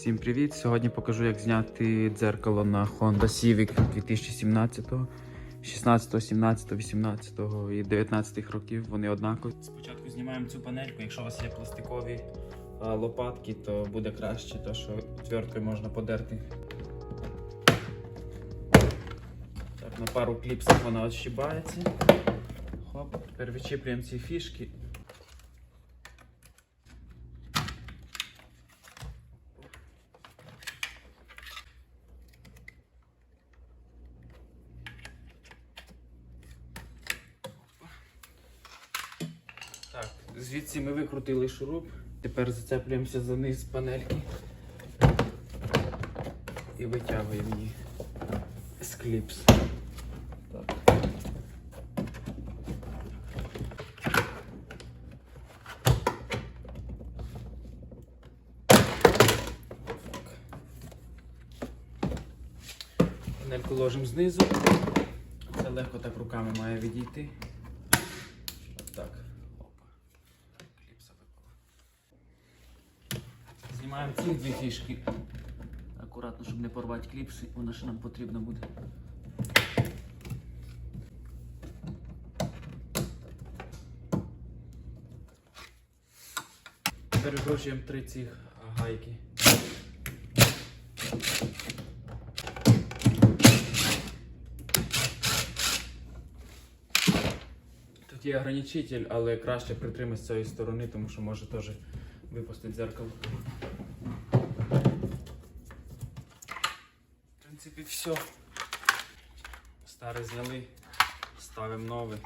Всім привіт! Сьогодні покажу, як зняти дзеркало на Honda Civic 2017, 16, 17, 18 і 19 років. Вони однакові. Спочатку знімаємо цю панельку. Якщо у вас є пластикові лопатки, то буде краще, то що твердкою можна подерти. Так, на пару кліпсах вона відщибається. Хоп, тепер відчіплюємо ці фішки. Так, звідси ми викрутили шуруп. Тепер зацеплюємося за низ панельки і витягуємо її з кліпс. Панельку ложимо знизу. Це легко так руками має відійти. Знімаємо ці дві фішки. Акуратно, щоб не порвати кліпси, вона ще нам потрібна буде. Тепер викручуємо три а, гайки. Тут є ограничитель, але краще притримати з цієї сторони, тому що може теж випустити дзеркало. Принципі, все. Старий зняли, ставимо нове.